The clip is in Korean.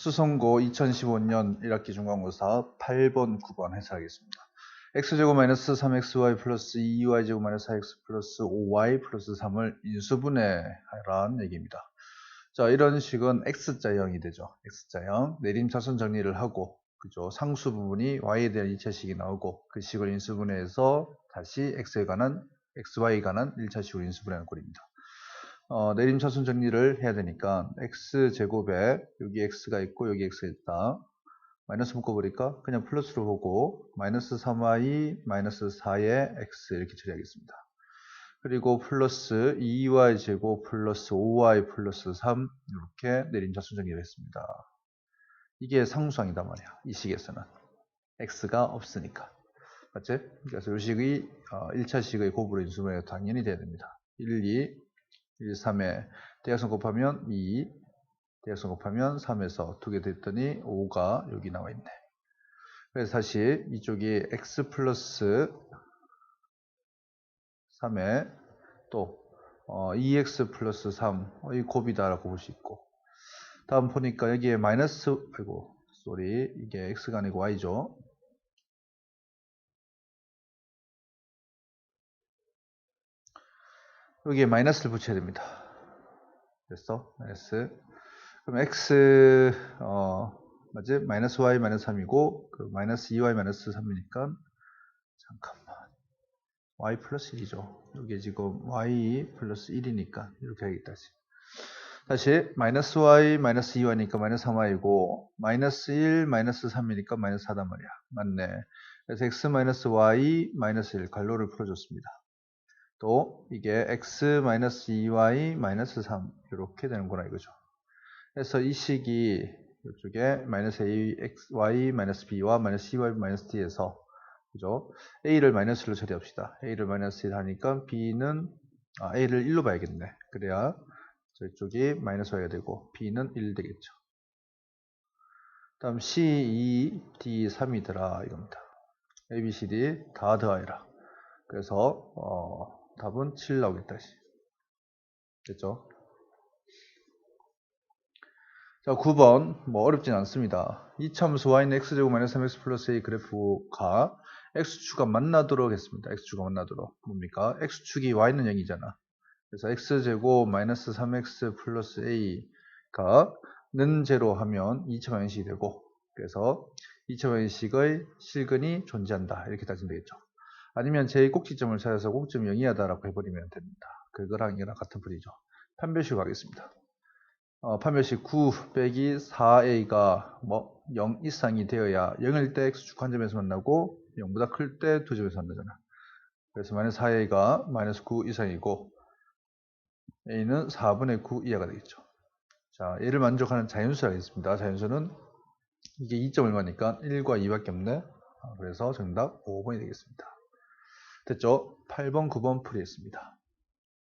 수성고 2015년 1학기 중간고사 8번, 9번 해설하겠습니다. x제곱 마이너스 3xy 플러스 2y제곱 마이너스 4x 플러스 5y 플러스 3을 인수분해하라는 얘기입니다. 자, 이런 식은 x자형이 되죠. x자형. 내림차순 정리를 하고, 그죠. 상수 부분이 y에 대한 2차식이 나오고, 그 식을 인수분해해서 다시 x에 관한, xy에 관한 1차식으로 인수분해하는 꼴입니다. 어, 내림차순 정리를 해야 되니까 x제곱에 여기 x가 있고 여기 x가 있다. 마이너스 묶어버릴까? 그냥 플러스로 보고 마이너스 3y 마이너스 4의 x 이렇게 처리하겠습니다. 그리고 플러스 2y 제곱 플러스 5y 플러스 3 이렇게 내림차순 정리를 했습니다. 이게 상수항이단 말이야. 이 식에서는 x가 없으니까. 맞지? 그래서 이 식이 어, 1차 식의 곱으로 인수분해가 당연히 돼야 됩니다. 1, 2, 1, 3에 대각선 곱하면 2, 대각선 곱하면 3에서 두개 됐더니 5가 여기 나와 있네. 그래서 다시 이쪽이 x 플러스 3에 또 어, 2x 플러스 3, 어, 이 곱이다라고 볼 수 있고 다음 보니까 여기에 마이너스, 아이고, 쏘리, 이게 x가 아니고 y죠. 여기에 마이너스를 붙여야 됩니다. 됐어? 마이너스. 그럼 x, 어, 맞지? 마이너스 y 마이너스 3이고, 그 마이너스 2y 마이너스 3이니까, 잠깐만. y 플러스 1이죠. 이게 지금 y 플러스 1이니까, 이렇게 하겠다. 다시, 마이너스 y 마이너스 2y니까 마이너스 3y고, 마이너스 1 마이너스 3이니까 마이너스 4단 말이야. 맞네. 그래서 x 마이너스 y 마이너스 1 관로를 풀어줬습니다. 또 이게 x 마이너스 2y 마이너스 3 이렇게 되는구나 이거죠. 그래서 이 식이 이쪽에 마이너스 ax y 마이너스 b와 마이너스 2y 마이너스 d에서 그죠? a를 마이너스로 처리합시다. a를 마이너스 1 하니까 b는 아, a를 1로 봐야겠네. 그래야 저쪽이 마이너스 y가 되고 b는 1 되겠죠. 다음 c 2 d 3이더라 이겁니다. a b c d 다 더하여라. 그래서 어, 답은 7 나오겠다. 됐죠? 자, 9번. 뭐 어렵진 않습니다. 이참수 y는 x제곱 마이너스 3x 플러스 a 그래프가 x축과 만나도록 했습니다. x축과 만나도록. 뭡니까? x축이 y는 0이잖아. 그래서 x제곱 마이너스 3x 플러스 a가 는 제로 하면 2차 방식이 되고 그래서 2차 방식의 실근이 존재한다. 이렇게 따지면 되겠죠. 아니면 제 꼭지점을 찾아서 꼭지점 0이하다라고 해버리면 됩니다. 그거랑 이거랑 같은 풀이죠. 판별식 가겠습니다. 어, 판별식 9 빼기 4a가 뭐 0 이상이 되어야 0일 때 x축 한 점에서 만나고 0보다 클 때 두 점에서 만나잖아. 그래서 마이너스 4a가 마이너스 9 이상이고 a는 4분의 9 이하가 되겠죠. 자, 얘를 만족하는 자연수가 있습니다. 자연수는 이게 2점 얼마니까 1과 2밖에 없네. 그래서 정답 5번이 되겠습니다. 됐죠? 8번, 9번 풀이했습니다.